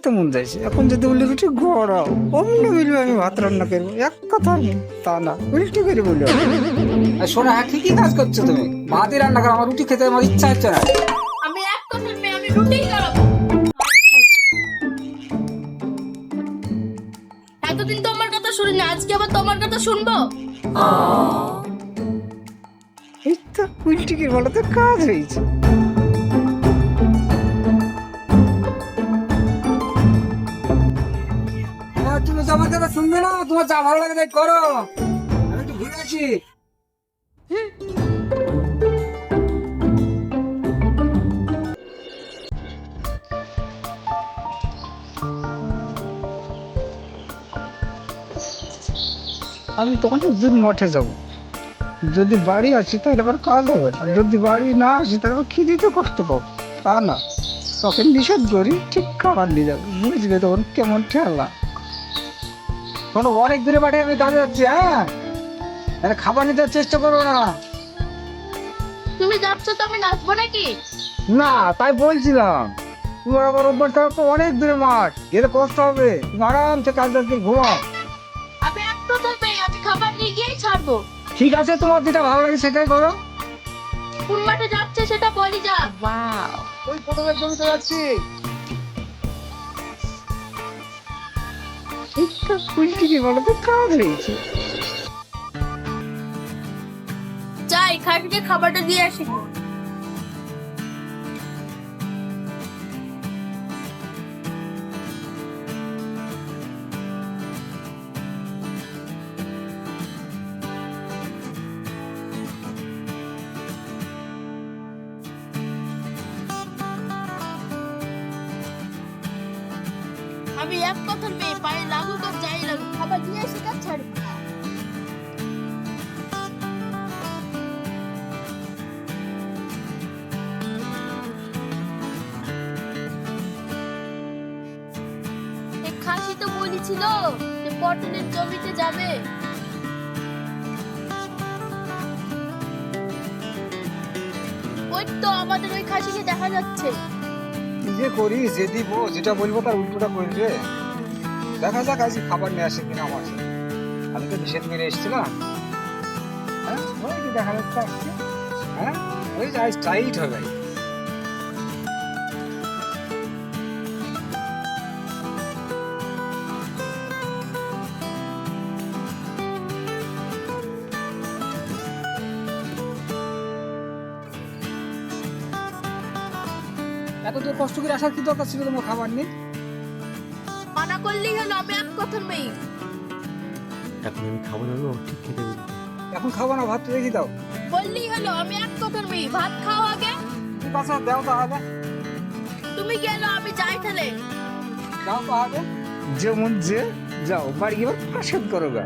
খেতে মন যাইছে। এখন যদি উল্লি রুটি গড়াও অমনি মিলবে আমি ভাত রান্না করব। এক কথা তা না উল্টি করে বলল শোনা হ্যাঁ ঠিকই কাজ করছ তুমি। ভাতই রান্না করো আমার রুটি খেতে আমার ইচ্ছা হচ্ছে না। আমি এক মেয়ে আমি রুটিই খাব। এতদিন তো আমার কথা শুনিনি আজকে আবার তোমার কথা শুনব? এই তো উল্টি করে বলো তো কাজ হয়েছে। কথা শুনবে না? তোমার যা ভালো লাগে তাই করো। আমি একটু ঘুরে আছি আমি একদিন মঠে যাব, যদি বাড়ি আছি তাহলে আবার কাজ হবে না। যদি বাড়ি না আসি তাহলে আবার খিদিতে কষ্ট পাবো। তা না। তখন নিষেধ করি, ঠিক খাবার নিয়ে যাবে। বুঝবে তখন কেমন ঠেলা। কোনো অনেক দূরে বাড়ি আমি কাজে যাচ্ছি হ্যাঁ? খাবার নিতে চেষ্টা করো না। তুমি যাচ্ছ তো আমি নাচবো নাকি? না তাই বলছিলাম। তোমার আবার অভ্যাস তো অনেক দূরে মাঠ। গেলে কষ্ট হবে। তুমি আরামসে কাজ ঘুমাও। আমি এক আমি খাবার নিয়ে গিয়েই ছাড়বো। ঠিক আছে তোমার যেটা ভালো লাগে সেটাই করো। কোন মাঠে যাচ্ছে সেটা বলি যা। ওই জমিতে যাচ্ছি। কি বলো তো? কাজ হয়েছে। যাই খাটিকে খাবারটা দিয়ে আসি। আমি এক কথার মেয়ে, পায়ে লাগুক আর যাই লাগুক খাবার দিয়ে আসি কাজ ছাড়ি। খাসি তো বলেছিল যে পটলের জমিতে যাবে। ওই তো আমাদের ওই খাসিকে দেখা যাচ্ছে। কি যে করি, যে দিব, যেটা বলব তার উল্টোটা করবে। দেখা যাক আজ খাবার নিয়ে আসে কিনা আমার আমি তো নিষেধ মেরে এসেছিলাম। হ্যাঁ? ওই দেখা যাচ্ছে হ্যাঁ? ওই আজ টাইট হবে। এত দূর কষ্ট করে আসার কি দরকার ছিল তোমার খাবার নেই মানা করলেই হলো আমি এক কথার মেয়ে। এখন আমি খাব না ও ঠিক খেতে দেবে এখন খাব না ভাত রেখে দাও। বললেই হলো আমি এক কথার মেয়ে ভাত খাও আগে? ঠিক আছে দাও তাহলে তুমি গেলো আমি যাই তাহলে। দাও তাহলে যেমন যে যাও বাড়ি এবার ফাঁসেদ করো গা।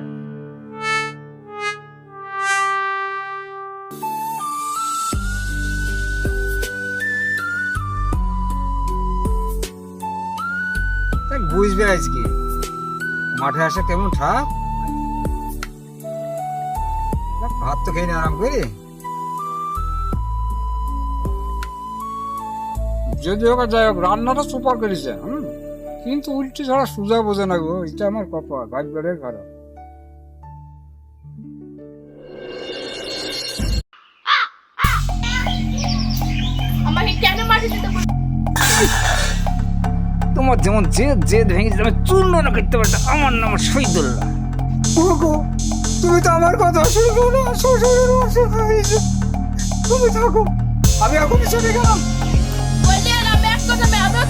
বুঝবে আজকে মাঠে আসে কেমন দেখ, ভাত তো খেয়ে আরাম করে যদি হোক যাই হোক রান্নাটা সুপার করেছে হুম কিন্তু উল্টি ছাড়া সুজা বোঝে না গো এটা আমার কপাল ভাগ্যের খারাপ আমাকে কেন তোমার যেমন জেদ জেদ ভেঙে যেতে আমি চূর্ণ না করতে পারতাম আমার নাম শহীদুল্লাহ। ওগো তুমি তো আমার কথা শুনব না শ্বশুরের অসুখ হয়েছে তুমি থাকো আমি এখনই চলে গেলাম।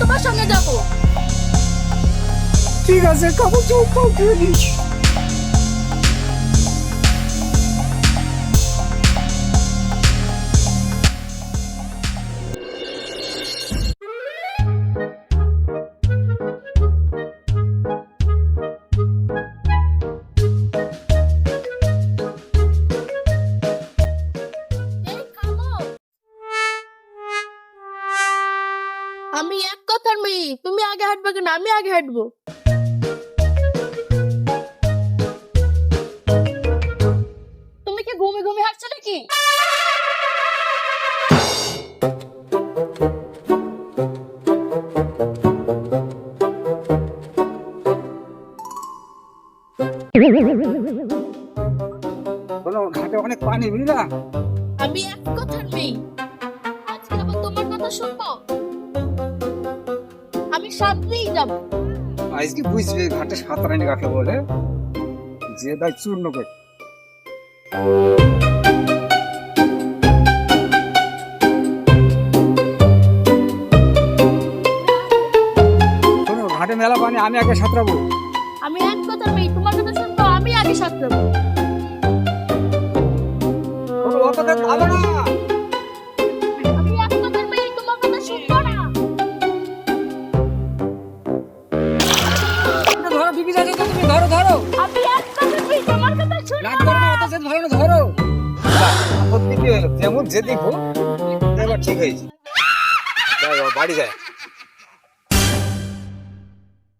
তোমার সঙ্গে যাব। ঠিক আছে কাপড় চোখ দিয়ে আমি এক কথা মেয়ে তুমি আগে হাঁটবে কেন আমি আগে হাঁটবো তুমি কি ঘুমে ঘুমে হাঁটছো নাকি বলো ঘাটে অনেক পানি বুঝলা আমি এক কথার মেয়ে আজকে আবার তোমার কথা শুনবো সাঁতরেই যাব। আজকে বুঝবে ঘাটে সাঁতারানি কাকে বলে? যে দায় চূর্ণ করে। ঘাটে মেলা পানি আমি আগে সাঁতরাবো। আমি এক কথার মেয়ে তোমার কথা শুনব আমি আগে সাঁতরাবো। শোনো, অত দেরি হবে না। যেমন ঠিক হয়েছে। বাড়ি যায়।